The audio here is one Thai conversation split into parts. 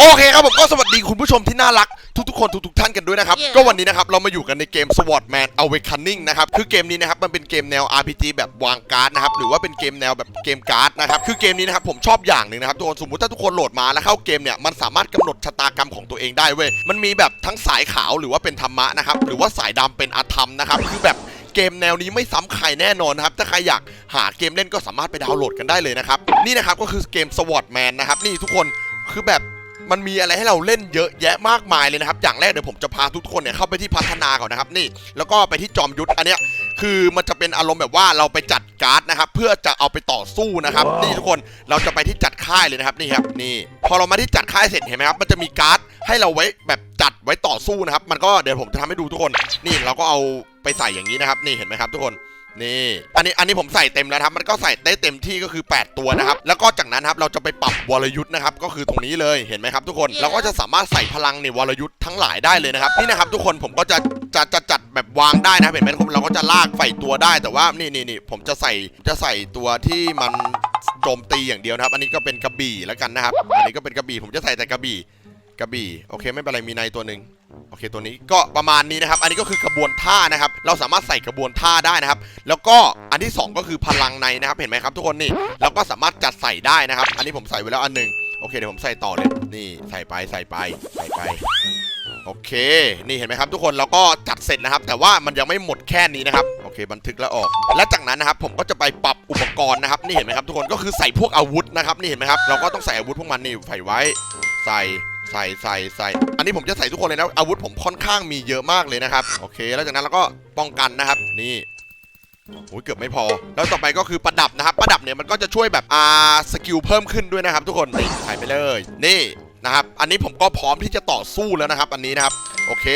โอเคครับผมก็สวัสดีคุณผู้ชมที่น่ารักทุกๆคนทุกๆท่านกันด้วยนะครับ Yeah. ก็วันนี้นะครับเรามาอยู่กันในเกม Swordman Awakening นะครับคือเกมนี้นะครับมันเป็นเกมแนว RPG แบบวางการ์ดนะครับหรือว่าเป็นเกมแนวแบบเกมการ์ดนะครับคือเกมนี้นะครับผมชอบอย่างหนึ่งนะครับทุกคนสมมติถ้าทุกคนโหลดมาแล้วเข้าเกมเนี่ยมันสามารถกำหนดชะตากรรมของตัวเองได้เว้ยมันมีแบบทั้งสายขาวหรือว่าเป็นธรรมะนะครับหรือว่าสายดำเป็นอาธรรมนะครับคือแบบเกมแนวนี้ไม่ซ้ำใครแน่นอนนะครับ ถ้าใครอยากหาเกมเล่นก็สามารถไปดาวน์โหลดกันได้เลยนะครับ นี่นะครับก็คือเกม Swordman นะครับ นี่ทุกคนคือแบบ มันมีอะไรให้เราเล่นเยอะแยะมากมายเลยนะครับ อย่างแรกเดี๋ยวผมจะพาทุกคนเนี่ยเข้าไปที่พัฒนาก่อนนะครับนี่ แล้วก็ไปที่จอมยุทธอันเนี้ยคือมันจะเป็นอารมณ์แบบว่าเราไปจัดการ์ดนะครับเพื่อจะเอาไปต่อสู้นะครับนี่ทุกคนเราจะไปที่จัดค่ายเลยนะครับนี่ครับนี่ พอเรามาที่จัดค่ายเสร็จเห็นไหมครับมันจะมีการ์ดให้เราไว้แบบจัดไว้ต่อสู้นะครับ มันก็เดี๋ยวผมจะทำให้ดูทุกคน นี่เราก็เอาไปใส่อย่างนี้นะครับ นี่เห็นไหมครับทุกคน นี่ อันนี้อันนี้ผมใส่เต็มแล้วนะครับ มันก็ใส่ได้เต็มที่ก็คือ 8 ตัวนะครับ แล้วก็จากนั้นครับเราจะไปปรับวรยุทธ์นะครับ ก็คือตรงนี้เลย เห็นไหมครับทุกคน เราก็จะสามารถใส่พลังในวรยุทธ์ทั้งหลายได้เลยนะครับ นี่นะครับทุกคนผมก็จะจะจะจัดแบบวางได้นะครับเห็นไหมผมเราก็จะลากใส่ตัวได้ แต่ว่านี่นี่นี่ผมจะใส่จะใส่ตัวที่มันโจมตีอย่างเดียวนะครับ อันนี้ก็เป็นกระบี่แล้วกันนะครับ อันนี้ก็เป็นกระบี่ ผมจะใส่แต่กระบี่ กระบี่ โอเค ไม่เป็นไร มีในตัวหนึ่ง โอเคตัวนี้ก็ประมาณนี้นะครับ อันนี้ก็คือกระบวนท่านะครับ เราสามารถใส่กระบวนท่าได้นะครับ แล้วก็อันที่สองก็คือพลังในนะครับ เห็นไหมครับทุกคนนี่เราก็สามารถจัดใส่ได้นะครับ อันนี้ผมใส่ไว้แล้วอันหนึ่งโอเคเดี๋ยวผมใส่ต่อเลยนี่ใส่ไปใส่ไปใส่ไปโอเค นี่เห็นไหมครับทุกคนเราก็จัดเสร็จนะครับ แต่ว่ามันยังไม่หมดแค่นี้นะครับ โอเคบันทึกแล้วออก และจากนั้นนะครับผมก็จะไปปรับอุปกรณ์นะครับ นี่เห็นไหมครับทุกคนก็คือใส่พวกอาวุธนะครับ นี่เห็นไหมครับ เราก็ต้องใส่อาวุธพวกมันนี่ใส่ไว้ ใส่ ใส่ใส่ใส่อันนี้ผมจะใส่ทุกคนเลยนะ อาวุธผมค่อนข้างมีเยอะมากเลยนะครับ โอเค แล้วจากนั้นเราก็ป้องกันนะครับ นี่โอ้ยเกือบไม่พอ แล้วต่อไปก็คือประดับนะครับ ประดับเนี่ยมันก็จะช่วยแบบอาสกิลเพิ่มขึ้นด้วยนะครับ ทุกคนใส่ไปเลย นี่นะครับ อันนี้ผมก็พร้อมที่จะต่อสู้แล้วนะครับ อันนี้นะครับ โอเค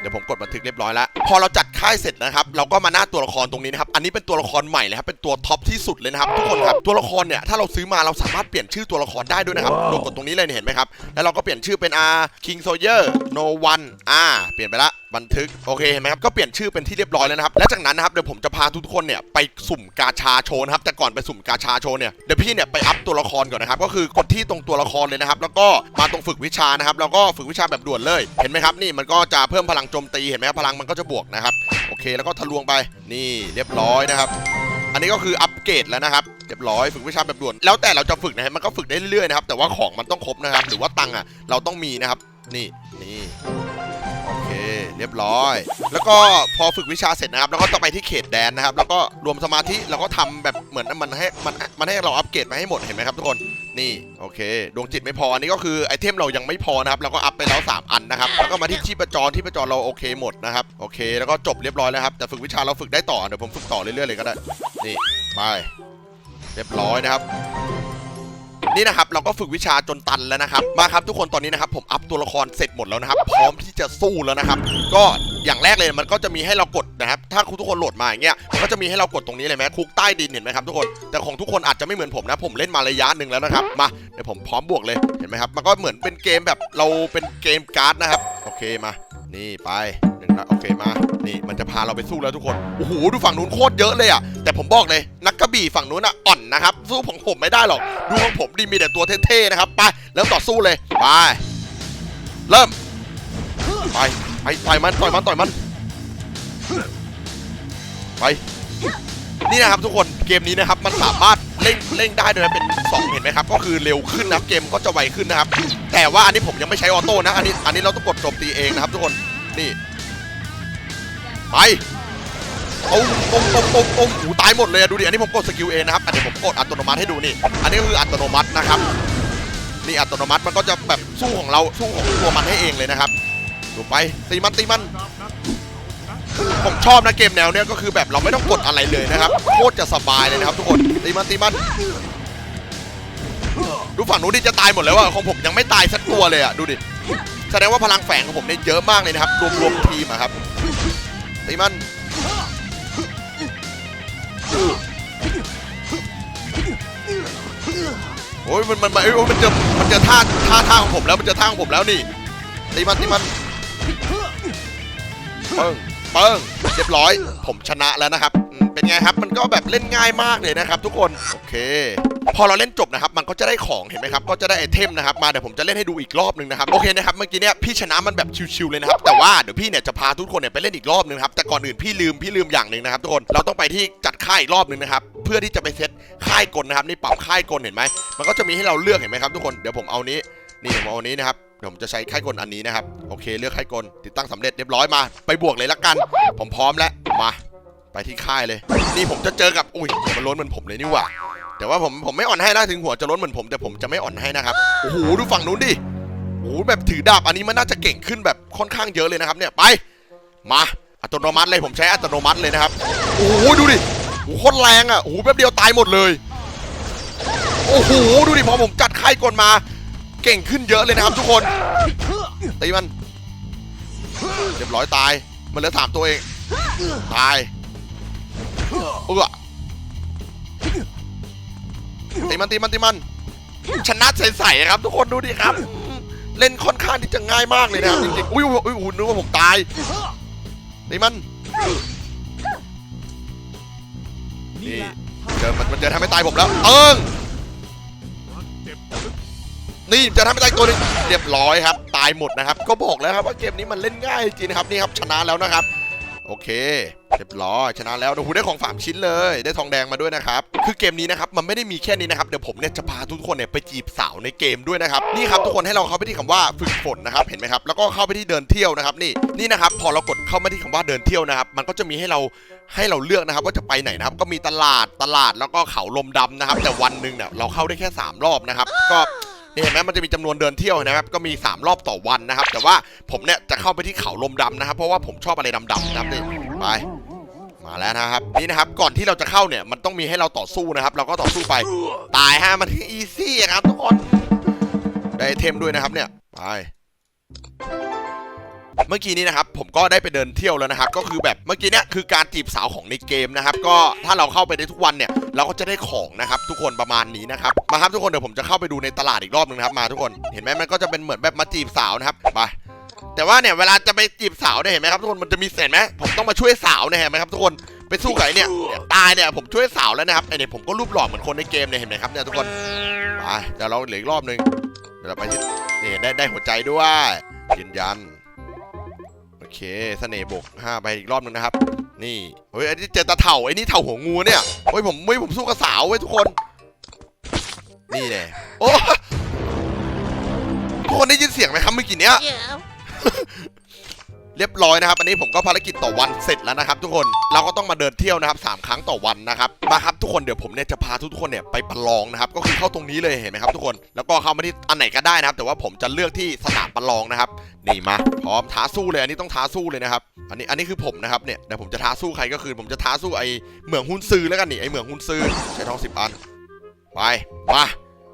เดี๋ยวผมกดบันทึกเรียบร้อยแล้วพอเราจัดค่ายเสร็จนะครับ เราก็มาหน้าตัวละครตรงนี้นะครับ อันนี้เป็นตัวละครใหม่เลยครับเป็นตัวท็อปที่สุดเลยนะครับทุกคนครับตัวละครเนี่ยถ้าเราซื้อมาเราสามารถเปลี่ยนชื่อตัวละครได้ด้วยนะครับโดนกดตรงนี้เลยเนี่ยเห็นไหมครับแล้วเราก็เปลี่ยนชื่อเป็น R King Soldier No One R เปลี่ยนไปละ บันทึกโอเคเห็นไหมครับก็เปลี่ยนชื่อเป็นที่เรียบร้อยแล้วนะครับและจากนั้นนะครับเดี๋ยวผมจะพาทุกคนเนี่ยไปสุ่มกาชาโชนะครับแต่ก่อนไปสุ่มกาชาโชเนี่ยเดี๋ยวพี่เนี่ยไปอัพตัวละครก่อนนะครับก็คือกดที่ตรงตัวละครเลยนะครับแล้วก็มาตรงฝึกวิชานะครับแล้วก็ฝึกวิชาแบบด่วนเลยเห็นไหมครับนี่มันก็จะเพิ่มพลังโจมตีเห็นไหมครับพลังมันก็จะบวกนะครับโอเค แล้วก็ทะลวงไปนี่เรียบร้อยนะครับอันนี้ก็คืออัปเกรดแล้วนะครับเรียบร้อยฝึกวิชาแบบด่วนแล้วแต่เราจะฝึกนะฮะมันก็ฝึกได้เรื่อยๆนะครับแต่ว่าของมันต้องครบนะครับหรือว่าตังค์อะเราต้องมีนะครับนี่นี่ โอเค เรียบร้อย แล้วก็พอฝึกวิชาเสร็จนะครับ แล้วก็ต้องไปที่เขตแดนนะครับ แล้วก็รวมสมาธิแล้วก็ทำแบบเหมือนมันให้มันมันให้เราอัปเกรดมาให้หมดเห็นไหมครับทุกคนนี่โอเค ดวงจิตไม่พออันนี้ก็คือไอเทมเรายังไม่พอนะครับเราก็อัพไปแล้ว 3 อันนะครับ แล้วก็มาที่ชีพจรที่พจรเราโอเคหมดนะครับโอเค แล้วก็จบเรียบร้อยแล้วครับแต่ฝึกวิชาเราฝึกได้ต่อเดี๋ยวผมฝึกต่อเรื่อยๆเลยก็ได้นี่ไปเรียบร้อยนะครับ นี่นะครับเราก็ฝึกวิชาจนตันแล้วนะครับ มาครับทุกคนตอนนี้นะครับผมอัพตัวละครเสร็จหมดแล้วนะครับ พร้อมที่จะสู้แล้วนะครับ ก็อย่างแรกเลยมันก็จะมีให้เรากดนะครับ ถ้าคุณทุกคนโหลดมาอย่างเงี้ยมันก็จะมีให้เรากดตรงนี้เลยไหมคุกใต้ดินเห็นไหมครับทุกคนแต่ของทุกคนอาจจะไม่เหมือนผมนะ ผมเล่นมาระยะหนึ่งแล้วนะครับมาเดี๋ยวผมพร้อมบวกเลยเห็นไหมครับมันก็เหมือนเป็นเกมแบบเราเป็นเกมการ์ดนะครับโอเคมา นี่ไปโอเคมา นี่มันจะพาเราไปสู้แล้วทุกคนโอ้โหดูฝั่งนู้นโคตรเยอะเลยอะแต่ผมบอกเลยนัก ระบี่ฝั่งนู้นอะอ่อนนะครับ สู้ของผมไม่ได้หรอก ดูของผมดีมีแต่ตัวเท่ๆนะครับ ไป เริ่มต่อสู้เลย ไป เริ่ม ไป ไปต่อยมันต่อยมันต่อยมัน ไป นี่นะครับทุกคน เกมนี้นะครับ มันสามารถเล่นเล่นได้โดยเป็น 2 เห็นไหมครับ ก็คือเร็วขึ้นนะเกมก็จะไวขึ้นนะครับ แต่ว่าอันนี้ผมยังไม่ใช้ออโต้นะ อันนี้ อันนี้เราต้องกดโจมตีเองนะครับ ทุกคน นี่ ไป โอ้มโอ้มโอ้มโอ้มโอ้มหูตายหมดเลยอะดูดิอันนี้ผมกดสกิลเองนะครับอันนี้ผมกดอัตโนมัติให้ดูนี่ อันนี้ก็คืออัตโนมัตินะครับนี่อัตโนมัติมันก็จะแบบสู้ของเราสู้ของตัวมันให้เองเลยนะครับดูไปตีมันตีมันผมชอบนะเกมแนวเนี้ยก็คือแบบเราไม่ต้องกดอะไรเลยนะครับโคตรจะสบายเลยนะครับทุกคนตีมันตีมันดูฝั่งนู้นดิจะตายหมดแล้วอะของผมยังไม่ตายสักตัวเลยอะดูดิแสดงว่าพลังแฝงของผมเนี่ยเยอะมากเลยนะครับรวมรวมทีมอะครับตีมัน โอ้ยมันมันมันเอ้ยโอ้ยมันเจอมันเจอท่าท่าท่าของผมแล้วมันเจอท่าของผมแล้วนี่ตีมันตีมันเปิ้งเปิ้งเรียบร้อย ผมชนะแล้วนะครับอืม เป็นไงครับ มันก็แบบเล่นง่ายมากเลยนะครับ ทุกคนโอเค พอเราเล่นจบนะครับ มันก็จะได้ของเห็นไหมครับ ก็จะได้ไอเทมนะครับมาเดี๋ยวผมจะเล่นให้ดูอีกรอบหนึงนะครับโอเคนะครับเมื่อกี้เนี่ยพี่ชนะมันแบบชิวๆเลยนะครับแต่ว่าเดี๋ยวพี่เนี่ยจะพาทุกคนเนี่ยไปเล่นอีกรอบหนึงครับแต่ก่อนอื่นพี่ลืมพี่ลืมอย่างหนึ่งนะครับทุกคนเราต้องไปที่จัดค่ายอีกรอบหนึงนะครับเพื่อที่จะไปเซตค่ายกลนะครับนี่ปรับค่ายกลเห็นไหมมันก็จะมีให้เราเลือกเห็นไหมครับทุกคนเดี๋ยวผมเอานี้นี่ผมเอานี้นะครับผมจะใช้ค่ายกลอันนี้นะครับ โอเคเลือกค่ายกลติดตั้งสำเร็จเรียบร้อยมา ไปบวกเลยละกัน ผมพร้อมแล้ว มา ไปที่ค่ายเลย นี่ผมจะเจอกับ อุ้ยมันล้นเหมือนผมเลยนี่หว่า แต่ว่าผมผมไม่อ่อนให้นะถึงหัวจะล้นเหมือนผมแต่ผมจะไม่อ่อนให้นะครับ โอ้โหดูฝั่งนู้นดิ โอ้โหแบบถือดาบอันนี้มันน่าจะเก่งขึ้นแบบค่อนข้างเยอะเลยนะครับเนี่ยไป มาอัตโนมัติเลยผมใช้อัตโนมัติเลยนะครับ โอ้โหดูดิ โอ้โหโคตรแรงอะ โอ้โหแป๊บเดียวตายหมดเลย โอ้โหดูดิพอผมจัดค่ายกลมา เก่งขึ้นเยอะเลยนะครับ ทุกคนตีมัน เรียบร้อยตาย มันเหลือสามตัวเอง ตาย เออตีมันตีมันตีมัน ชนะใสๆครับ ทุกคนดูดิครับ เล่นค่อนข้างที่จะง่ายมากเลยนะจริงๆอุ้ยอุ้ยอุ้ยนึกว่าผมตายตีมันนี่เจอมันมันจะทำให้ตายผมแล้วเอิงนี่จะทำให้ตายตัวหนึงเรียบร้อยครับ ตายหมดนะครับ ก็บอกแล้วครับว่าเกมนี้มันเล่นง่ายจริงครับนี่ครับชนะแล้วนะครับ โอเคเรียบร้อยชนะแล้วโอ้โหได้ของสามชิ้นเลย ได้ทองแดงมาด้วยนะครับ คือเกมนี้นะครับ มันไม่ได้มีแค่นี้นะครับ เดี๋ยวผมเนี่ยจะพาทุกคนเนี่ยไปจีบสาวในเกมด้วยนะครับ นี่ครับทุกคนให้เราเข้าไปที่คำว่าฝึกฝนนะครับ เห็นไหมครับ แล้วก็เข้าไปที่เดินเที่ยวนะครับ นี่ นี่นะครับ พอเรากดเข้ามาที่คำว่าเดินเที่ยวนะครับ มันก็จะมีให้เราให้เราเลือกนะครับ ว่าจะไปไหนนะครับ ก็มีตลาด ตลาด แล้วก็เขาลมดำนะครับ แต่วันหนึ่งเนี่ยเราเข้าได้แค่สามรอบนะครับ ก็ นี่เห็นไหมมันจะมีจำนวนเดินเที่ยวนะครับก็มี 3 รอบต่อวันนะครับ แต่ว่าผมเนี่ยจะเข้าไปที่เขาลมดำนะครับ เพราะว่าผมชอบอะไรดำๆนะครับนี่ไปมาแล้วนะครับนี่นะครับก่อนที่เราจะเข้าเนี่ยมันต้องมีให้เราต่อสู้นะครับ เราก็ต่อสู้ไปตายฮะมันอีซี่ครับทุกคนได้เทมด้วยนะครับเนี่ยไป เมื่อกี้นี้นะครับผมก็ได้ไปเดินเที่ยวแล้วนะครับก็คือแบบเมื่อกี้เนี่ยคือการจีบสาวของในเกมนะครับก็ถ้าเราเข้าไปในทุกวันเนี่ยเราก็จะได้ของนะครับทุกคนประมาณนี้นะครับมาครับทุกคนเดี๋ยวผมจะเข้าไปดูในตลาดอีกรอบหนึงนะครับมาทุกคนเห็นไหมมันก็จะเป็นเหมือนแบบมาจีบสาวนะครับไปแต่ว่าเนี่ยเวลาจะไปจีบสาวเนี่ยเห็นไหมครับทุกคนมันจะมีเห็นไหมผมต้องมาช่วยสาวเนี่ยเห็นไหมครับทุกคนไปสู้กับไอเนี่ยเนี่ยตายเนี่ยผมช่วยสาวแล้วนะครับไอเนี่ยผมก็รูปหล่อเหมือนคนในเกมเนี่ยเห็นไหมครับเนี่ยทุกคนไปเดี๋ยวเราเหลืออีกรอบนึงเดี๋ยวเราไปที่นี่ได้ได้หัวใจด้วยยืนยัน เคเสน่ห์บกห้าไปอีกรอบนึงนะครับ นี่เฮ้ยไอ้นี่เจอตาเถ่าไอ้นี่เถ่าหัวงูเนี่ยเฮ้ยผมเฮ้ยผมสู้กับสาวเว้ยทุกคน นี่แน่โอ้ทุกคนได้ยินเสียงไหมครับเมื่อกี้เนี้ย เรียบร้อยนะครับ อันนี้ผมก็ภารกิจต่อวันเสร็จแล้วนะครับ ทุกคนเราก็ต้องมาเดินเที่ยวนะครับสามครั้งต่อวันนะครับมาครับทุกคนเดี๋ยวผมเนี่ยจะพาทุกคนเนี่ยไปประลองนะครับก็คือเข้าตรงนี้เลยเห็นไหมครับทุกคนแล้วก็เข้ามาที่อันไหนก็ได้นะครับ แต่ว่าผมจะเลือกที่สนามประลองนะครับนี่มาพร้อมท้าสู้เลยอันนี้ต้องท้าสู้เลยนะครับอันนี้อันนี้คือผมนะครับเนี่ยเดี๋ยวผมจะท้าสู้ใครก็คือ ผมจะท้าสู้ไอ้เหมืองหุ้นซื้อแล้วกันนี่ไอ้เหมืองหุ้นซื้อใช้ทองสิบอันไปมา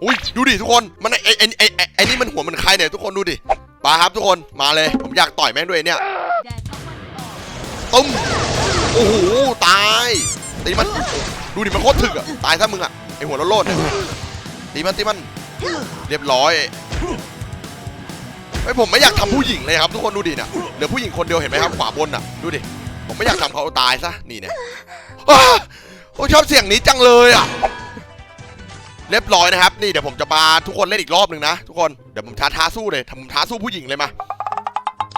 อุ้ยดูดิทุกคนมันไอไอ้ไอ้ไอ้ไอ้นี่มันหัวมันใครเนี่ยทุกคนดูดิ มาครับทุกคนมาเลย ผมอยากต่อยแม่งด้วยเนี่ยตุ้มโอ้โหตายตีมันดูดิมันโคตรถึกอะตายซะมึงอะไอหัวโลดเนี่ยตีมันตีมันเรียบร้อยไอผมไม่อยากทำผู้หญิงเลยครับ ทุกคนดูดิเนี่ยเหลือผู้หญิงคนเดียวเห็นไหมครับขวาบนอะดูดิผมไม่อยากทำเขาตายซะนี่เนี่ยโอ้ชอบเสียงนี้จังเลยอะ เรียบร้อยนะครับ นี่เดี๋ยวผมจะมาทุกคนเล่นอีกรอบหนึ่งนะทุกคน เดี๋ยวผมท้าท้าสู้เลยทำท้าสู้ผู้หญิงเลยมา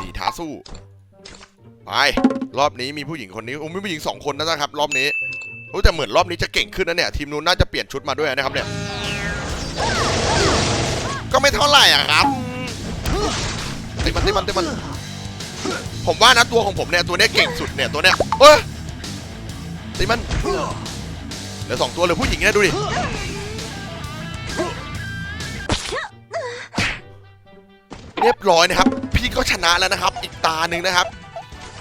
นี่ท้าสู้ ไป รอบนี้มีผู้หญิงคนนี้ โอ้มีผู้หญิงสองคนนะครับ รอบนี้โอ้แต่เหมือนรอบนี้จะเก่งขึ้นนะเนี่ย ทีมนู้นน่าจะเปลี่ยนชุดมาด้วยนะครับเนี่ย ก็ไม่เท่าไหร่อะครับตีมันตีมันตีมัน ผมว่านะตัวของผมเนี่ยตัวเนี้ยเก่งสุดเนี่ยตัวเนี้ยเฮ้ตีมันเหลือสองตัวเหลือผู้หญิงเนี่ยดูดิ เรียบร้อยนะครับ พี่ก็ชนะแล้วนะครับ อีกตาหนึ่งนะครับ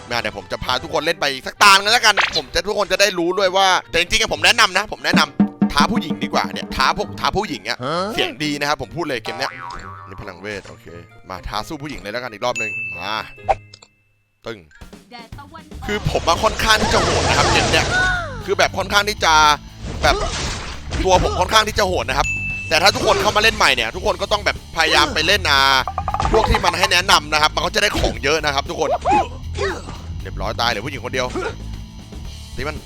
มาเดี๋ยวผมจะพาทุกคนเล่นไปอีกสักตาหนึงแล้วกัน ผมจะทุกคนจะได้รู้ด้วยว่า แต่จริงๆอะผมแนะนำนะ ผมแนะนำท้าผู้หญิงดีกว่าเนี่ยท้าพวกท้าผู้หญิงอะเสียงดีนะครับ ผมพูดเลยเกมเนี้ยนี่พลังเวทโอเค มาท้าสู้ผู้หญิงเลยแล้วกันอีกรอบหนึ่งมาตึงคือผมมาค่อนข้างที่จะโหดนะครับเกมเนี้ยคือแบบค่อนข้างที่จะแบบตัวผมค่อนข้างที่จะโหดนะครับ แต่ถ้าทุกคนเข้ามาเล่นใหม่เนี่ย ทุกคนก็ต้องแบบพยายามไปเล่นอ่า พวกที่มันให้แนะนำนะครับ มันก็จะได้ของเยอะนะครับทุกคน เรียบร้อยตายเหลือผู้หญิงคนเดียวตีมัน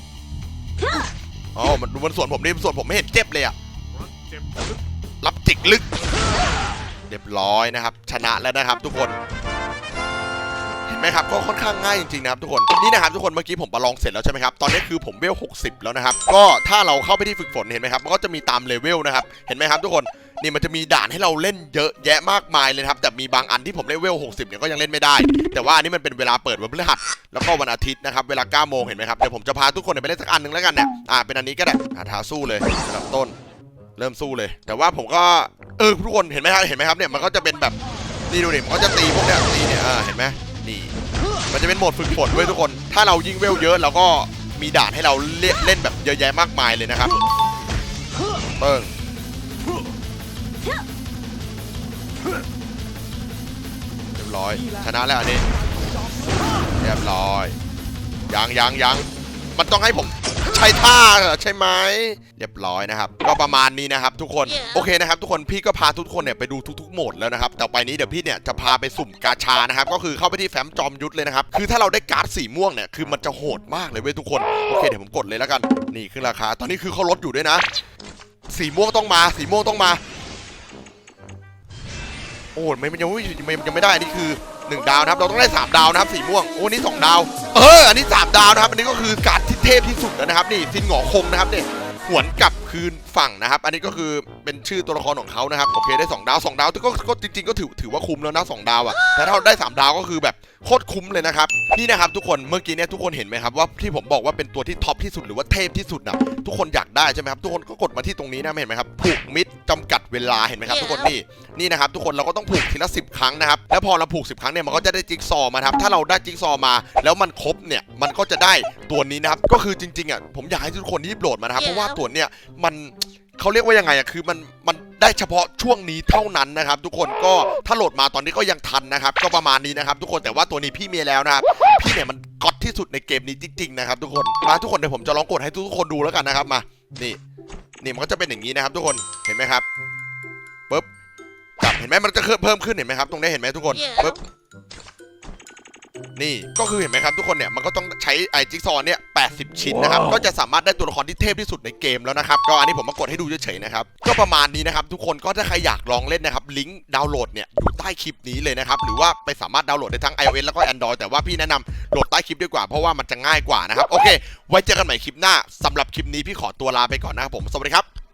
อ๋อมันดูมันส่วนผมนี่ส่วนผมไม่เห็นเจ็บเลยอะรับจิกลึก เรียบร้อยนะครับ ชนะแล้วนะครับทุกคน นไหมครับก็ค่อนข้างง่ายจริงๆนะครับทุกคนนี่นะครับทุกคนเมื่อกี้ผมประลองเสร็จแล้วใช่ไหมครับตอนนี้คือผมเวล 60 แล้วนะครับก็ถ้าเราเข้าไปที่ฝึกฝนเห็นไหมครับมันก็จะมีตามเลเวลนะครับเห็นไหมครับทุกคนนี่มันจะมีด่านให้เราเล่นเยอะแยะมากมายเลยครับแต่มีบางอันที่ผมเลเวล 60 เนี่ยก็ยังเล่นไม่ได้ แต่ว่าอันนี้มันเป็นเวลาเปิดวันพฤหัสแล้วก็วันอาทิตย์นะครับเวลา9โมงเห็นไหมครับเดี๋ยวผมจะพาทุกคนไปเล่นสักอันหนึ่งแล้วกันเนี่ยอ่าเป็นอันนี้ก็ได้อ่าท้าสู้เลยระดับต้น เริ่มสู้เลย แต่ว่าผมก็เออทุกคนเห็นไหมครับเห็นไหมครับเนี่ยมันก็จะเป็นแบบนี่ดูดิมันก็จะตีพวกเนี้ยตีเนี่ยอ่าเห็นไหม นี่ มันจะเป็นโหมดฝึกฝนเว้ยทุกคน ถ้าเรายิ่งเวลเยอะเราก็มีด่านให้เราเล่นเล่นแบบเยอะแยะมากมายเลยนะครับเปิ้งเรียบร้อย ชนะแล้วอันนี้ เรียบร้อย ยังยังยังมันต้องให้ผม ใช้ท่าเหรอใช่ไหมเรียบร้อยนะครับ ก็ประมาณนี้นะครับ ทุกคนโอเคนะครับ ทุกคนพี่ก็พาทุกคนเนี่ยไปดูทุกๆโหมดแล้วนะครับ ต่อไปนี้เดี๋ยวพี่เนี่ยจะพาไปสุ่มกาชานะครับ ก็คือเข้าไปที่แฟ้มจอมยุทธเลยนะครับ คือถ้าเราได้การ์ดสีม่วงเนี่ยคือมันจะโหดมากเลยเว้ยทุกคนโอเคเดี๋ยวผมกดเลยแล้วกันนี่ขึ้นราคา ตอนนี้คือเขาลดอยู่ด้วยนะ สีม่วงต้องมา สีม่วงต้องมา โอ้ไม่มันยังไม่มันยังไม่ได้อันนี่คือ 1ดาวนะครับเราต้องได้3ดาวนะครับสีม่วงโอ้นี่2ดาว เอออันนี้3ดาวนะครับอันนี้ก็คือการที่เทพที่สุดแล้วนะครับนี่ซินหงอคงนะครับเนี่ยหวนกับคืนฝั่งนะครับ อันนี้ก็คือเป็นชื่อตัวละครของเขานะครับ โอเคได้ 2 ดาว 2 ดาวก็ก็จริง ๆ ก็ถือถือว่าคุ้มแล้วนะ 2 ดาวอะแต่ถ้าเราได้ 3 ดาวก็คือแบบโคตรคุ้มเลยนะครับ นี่นะครับทุกคนเมื่อกี้เนี่ยทุกคนเห็นไหมครับว่าที่ผมบอกว่าเป็นตัวที่ท็อปที่สุดหรือว่าเทพที่สุดนะทุกคนอยากได้ใช่ไหมครับทุกคนก็กดมาที่ตรงนี้นะเห็นไหมครับผูกมิดจำกัดเวลาเห็นไหมครับทุกคนนี่นี่นะครับทุกคนเราก็ต้องผูกทีละ10ครั้งนะครับแล้วพอเราผูก10ครั้งเนี่ยมันก็จะได้จิ๊กซอว์มาครับถ้าเราได้จิ๊กซอว์มา แล้วมันครบเนี่ยมันก็จะได้ตัวนี้นะครับก็คือจริงๆอะผมอยากให้ทุกคนรีบโหลดมานะครับเพราะว่าตัวเนี่ยมันเขาเรียกว่ายังไงอะคือมันมันได้เฉพาะช่วงนี้เท่านั้นนะครับ ทุกคนก็ถ้าโหลดมาตอนนี้ก็ยังทันนะครับ ก็ประมาณนี้นะครับ ทุกคนแต่ว่าตัวนี้พี่มีแล้วนะครับพี่เนี่ยมันก๊อตที่สุดในเกมนี้จริงๆนะครับทุกคนมาทุกคนเดี๋ยวผมจะลองกดให้ทุกคนดูแล้วกันนะครับมานี่นี่มันก็จะเป็นอย่างนี้นะครับ ทุกคนเห็นไหมครับปึ๊บจับเห็นไหมมันจะเพิ่มขึ้นเห็นไหมครับ ตรงนี้เห็นไหมทุกคนปึ๊บนี่ก็คือเห็นไหมครับทุกคนเนี่ยมันก็ต้องใช้ไอจิ๊กซอว์เนี่ย 80 ชิ้นนะครับ ก็จะสามารถได้ตัวละครที่เทพที่สุดในเกมแล้วนะครับ ก็อันนี้ผมมากดให้ดูเฉยๆนะครับ ก็ประมาณนี้นะครับ ทุกคนก็ถ้าใครอยากลองเล่นนะครับ ลิงก์ดาวน์โหลดเนี่ยอยู่ใต้คลิปนี้เลยนะครับ หรือว่าไปสามารถดาวน์โหลดได้ทั้ง iOS แล้วก็ Android แต่ว่าพี่แนะนำโหลดใต้คลิปดีกว่า เพราะว่ามันจะง่ายกว่านะครับ โอเค ไว้เจอกันใหม่คลิปหน้าสำหรับคลิปนี้พี่ขอตัวลาไปก่อนนะครับผม สวัสดีครับ